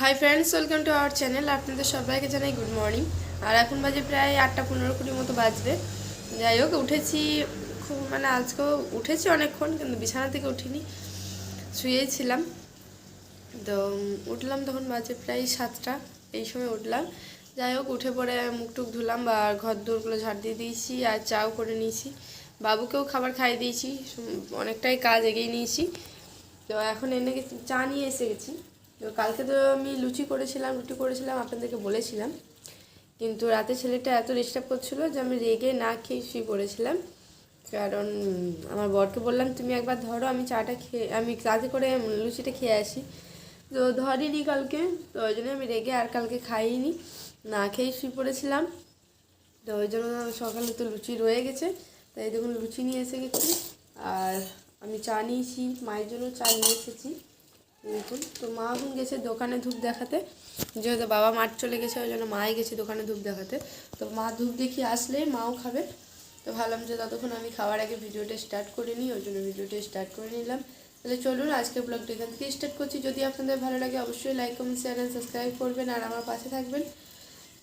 Hi friends welcome to our channel আপনাদের সবাইকে জানাই গুড মর্নিং আর এখন বাজে প্রায় আটটা পনেরো কুড়ি মতো বাজবে। যাই হোক, উঠেছি খুব মানে আজকেও উঠেছি অনেকক্ষণ, কিন্তু বিছানা থেকে উঠিনি শুয়েই ছিলাম তো, উঠলাম তখন বাজে প্রায় সাতটা, এই সময় উঠলাম। যাই হোক, উঠে পরে মুখ টুক ধুলাম বা ঘর দৌড়গুলো ঝাড় দিয়ে দিয়েছি আর চাও করে নিয়েছি। বাবুকেও খাবার খাইয়ে দিয়েছি, অনেকটাই কাজ এগিয়ে নিয়েছি। তো এখন এনে চা নিয়ে এসে গেছি। তো কালকে তো আমি লুচি করেছিলাম, রুটি করেছিলাম, আপনাদেরকে বলেছিলাম। কিন্তু রাতে ছেলেটা এত ডিস্টার্ব করছিল যে আমি রেগে না খেয়ে শুয়ে পড়েছিলাম। কারণ আমার বরকে বললাম, তুমি একবার ধরো, আমি চাটা খেয়ে, আমি রাতে করে লুচিটা খেয়ে আসি। তো ধরিনি কালকে, তো ওই জন্য আমি রেগে আর কালকে খাইনি, না খেয়ে শুয়ে পড়েছিলাম। তো ওই জন্য সকালে তো লুচি রয়ে গেছে, তাই দেখুন লুচি নিয়ে এসে গেছি। আর আমি চা নিয়েছি, মায়ের জন্য চা নিয়ে এসেছি। দেখুন, তো মা এখন গেছে দোকানে ধূপ দেখাতে। যেহেতু বাবা মাঠ চলে গেছে, ওই জন্য মাই গেছে দোকানে ধূপ দেখাতে। তো মা ধূপ দেখিয়ে আসলেই মাও খাবে। তো ভাবলাম যে ততক্ষণ আমি খাওয়ার আগে ভিডিওটা স্টার্ট করে নিই, ওই জন্য ভিডিওটা স্টার্ট করে নিলাম। তাহলে চলুন, আজকে ব্লগটা এখান থেকে স্টার্ট করছি। যদি আপনাদের ভালো লাগে, অবশ্যই like comment share and subscribe করবেন, আর আমার পাশে থাকবেন।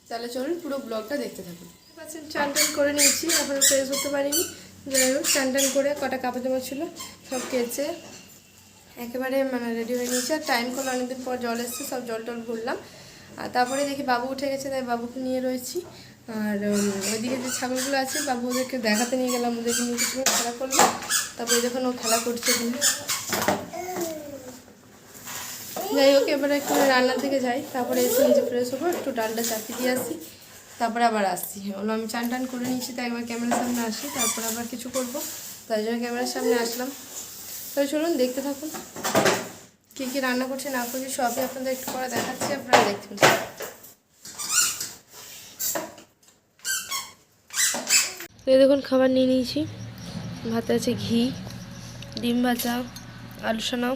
তাহলে চলুন, পুরো ব্লগটা দেখতে থাকুন। পাচ্ছেন চান টান করে নিয়েছি এখন ফ্রেশ হতে পারিনি। যাই হোক, চান টান করে কটা কাপড় জামা ছিল, সব কেচে একেবারে মানে রেডি হয়ে নিয়েছি। আর টাইম করল, অনেকদিন পর জল এসছে, সব জল টল ভরলাম। আর তারপরে দেখি বাবু উঠে গেছে, তাই বাবুকে নিয়ে রয়েছি। আর ওইদিকে যে ছাগলগুলো আছে, বাবু ওদেরকে দেখাতে নিয়ে গেলাম, ওদেরকে নিয়ে কিছু খেলা করল। তারপরে যখন ও খেলা করছে যাই হোক, এবারে একটু রান্নার দিকে যাই। তারপরে এসে নিজে ফ্রেশ হব, একটু ডালটা চাপিয়ে দিয়ে আসি। তারপরে আবার আসছি। হলো আমি চান টান করে নিয়েছি, তাই একবার ক্যামেরার সামনে আসি, তারপর আবার কিছু করব। তাই জন্য ক্যামেরার সামনে আসলাম। তাহলে চলুন দেখতে থাকুন। কী কী রান্না করছি না করছি সবই আপনাদের একটু করে দেখাচ্ছি, আপনারা দেখুন তো দেখুন খাবার নিয়ে নিয়েছি। ভাতে আছে ঘি, ডিম ভাজা, আলু সানাও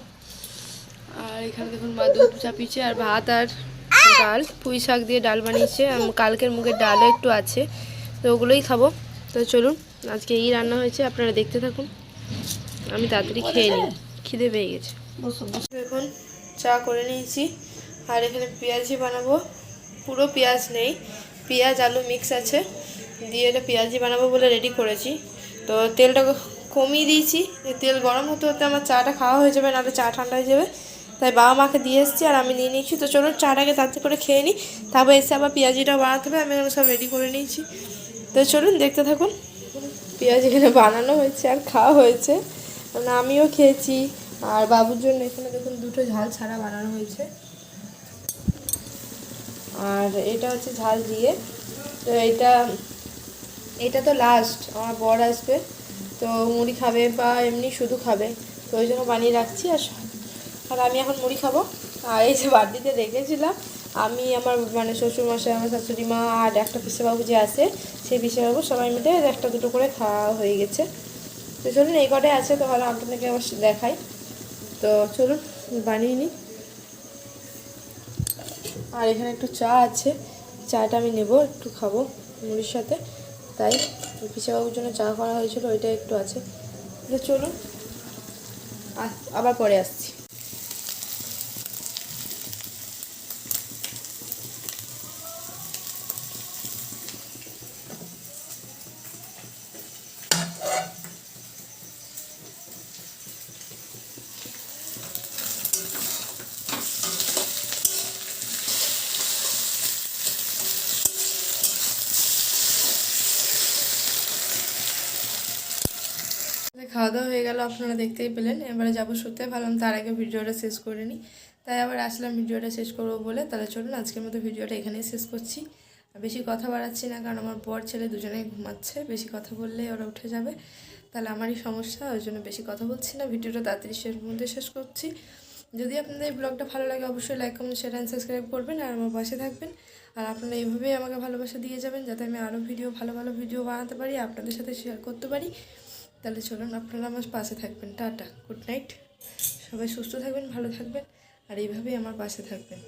আর এখানে দেখুন মা দুধ চাপিয়েছে, আর ভাত আর ডাল। পুঁই শাক দিয়ে ডাল বানিয়েছে কালকের মুখের ডালও একটু আছে, তো ওগুলোই খাব। তো চলুন, আজকে এই রান্না হয়েছে, আপনারা দেখতে থাকুন। আমি তাড়াতাড়ি খেয়ে নিই। খিদে পেয়ে গেছে। এখন চা করে নিয়েছি। আর এখানে পেঁয়াজি বানাবো। পুরো পেঁয়াজ নেই। পেঁয়াজ, আলু মিক্স আছে। দিয়ে এটা পেঁয়াজি বানাবো বলে রেডি করেছি। তো তেলটা কমিয়ে দিয়েছি। তেল গরম হতে হতে আমার চাটা খাওয়া হয়ে যাবে, নাহলে চা ঠান্ডা হয়ে যাবে। তাই বাবা মাকে দিয়ে এসেছি আর আমি নিয়ে নিয়েছি তো চলুন চাটাকে তাড়াতাড়ি করে খেয়ে নিই। তারপর এসে আবার পেঁয়াজিটা বানাতে হবে। আমি এখানে সব রেডি করে নিয়েছি। তো চলুন দেখতে থাকুন। পেঁয়াজ এখানে বানানো হয়েছে আর খাওয়া হয়েছে। মানে আমিও খেয়েছি। আর বাবুর জন্য এখানে দেখুন দুটো ঝাল ছাড়া বানানো হয়েছে। আর এটা হচ্ছে ঝাল দিয়ে। তো এটা এটা তো লাস্ট আমার বর আসবে। তো মুড়ি খাবে বা এমনি শুধু খাবে। তো ওই জন্য বানিয়ে রাখছি আর আর আমি এখন মুড়ি খাব। আর এই যে বাড়িতে রেখেছিলাম, আমি আমার মানে শ্বশুরমশাই, আমার শাশুড়ি মা আর একটা পিসেবাবু যে আছে, সেই পিসেবাবু সবাই মিলে একটা দুটো করে খাওয়া হয়ে গেছে। তো চলুন এই কটাই আছে, তো ভালো আপনাদেরকে আবার দেখাই। তো চলুন, বানিয়ে নিই। আর এখানে একটু চা আছে, চাটা আমি নেব, একটু খাব মুড়ির সাথে। তাই পিসাবাবুর জন্য চা করা হয়েছিল ওইটা একটু আছে। তো চলুন আবার পরে আসছি। খাওয়া দাওয়া হয়ে গেল, আপনারা দেখতেই পেলেন। এবারে যাব শুতে, ভাবলাম তার আগে ভিডিওটা শেষ করে নিই। তাই আবার আসলাম ভিডিওটা শেষ করব বলে। তাহলে চলুন, আজকের মতো ভিডিওটা এখানেই শেষ করছি। বেশি কথা বাড়াচ্ছি না, কারণ আমার বর ছেলে দুজনেই ঘুমাচ্ছে। বেশি কথা বললেই ওরা উঠে যাবে। তাহলে আমারই সমস্যা, ওই জন্য বেশি কথা বলছি না। ভিডিওটা তাড়াতাড়ি শেষ, মধ্যে শেষ করছি। যদি আপনাদের এই ব্লগটা ভালো লাগে, অবশ্যই like comment share and subscribe করবেন আর আমার পাশে থাকবেন। আর আপনারা এইভাবেই আমাকে ভালোবাসা দিয়ে যাবেন, যাতে আমি আরও ভিডিও, ভালো ভালো ভিডিও বানাতে পারি, আপনাদের সাথে শেয়ার করতে পারি। তাহলে চলুন আপনারা আমার পাশে থাকবেন। Tata, good night. সবাই সুস্থ থাকবেন, ভালো থাকবেন, আর এইভাবেই আমার পাশে থাকবেন।